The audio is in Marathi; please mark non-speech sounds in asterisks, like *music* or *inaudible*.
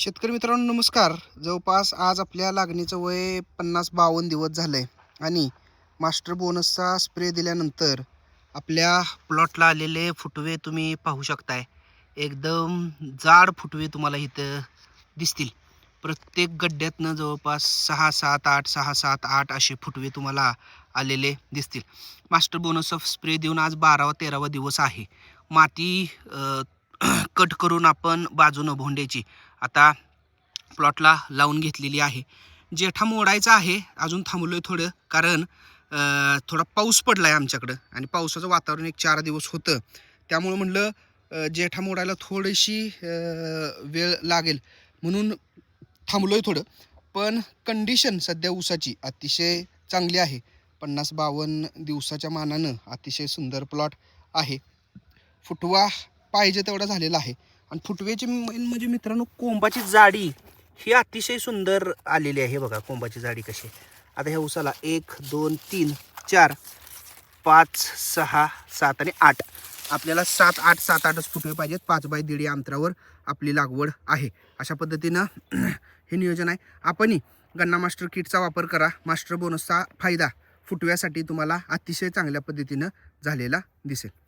शेतकरी मित्रांनो नमस्कार. जवळपास आज आपल्या लागणीचं वय पन्नास बावन्न दिवस झालं आहे आणि मास्टर बोनसचा स्प्रे दिल्यानंतर आपल्या प्लॉटला आलेले फुटवे तुम्ही पाहू शकताय. एकदम जाड फुटवे तुम्हाला इथं दिसतील. प्रत्येक गड्ड्यातनं जवळपास सहा सात आठ सहा सात आठ असे फुटवे तुम्हाला आलेले दिसतील. मास्टर बोनसचा स्प्रे देऊन आज बारावा तेरावा दिवस आहे. माती *clears throat* कट करून आपण बाजूनं भोंड्याची आता प्लॉटला लावून घेतलेली आहे. जेठा मोडायचा आहे अजून थांबलो आहे थोडं कारण थोडा पाऊस पडला आहे आमच्याकडं आणि पावसाचं वातावरण एक चार दिवस होतं. त्यामुळं म्हणलं जेठा मोडायला थोडीशी वेळ लागेल म्हणून थांबलो आहे थोडं. पण कंडिशन सध्या ऊसाची अतिशय चांगली आहे. पन्नास बावन्न दिवसाच्या मानानं अतिशय सुंदर प्लॉट आहे. फुटवा पाहिजे तेवढा झालेला आहे. आणि फुटवेची मेन म्हणजे मित्रांनो कोंबाची जाडी ही अतिशय सुंदर आलेली आहे बघा कोंबाची जाडी कशी आहे. आता ह्या उसाला एक दोन तीन चार पाच सहा सात आणि आठ. आपल्याला सात आठ सात आठच फुटवे पाहिजेत. पाच बाय दीड या अंतरावर आपली लागवड आहे. अशा पद्धतीनं *clears throat* हे नियोजन आहे. आपणही गन्ना मास्टर किटचा वापर करा. मास्टर बोनसचा फायदा फुटव्यासाठी तुम्हाला अतिशय चांगल्या पद्धतीनं झालेला दिसेल.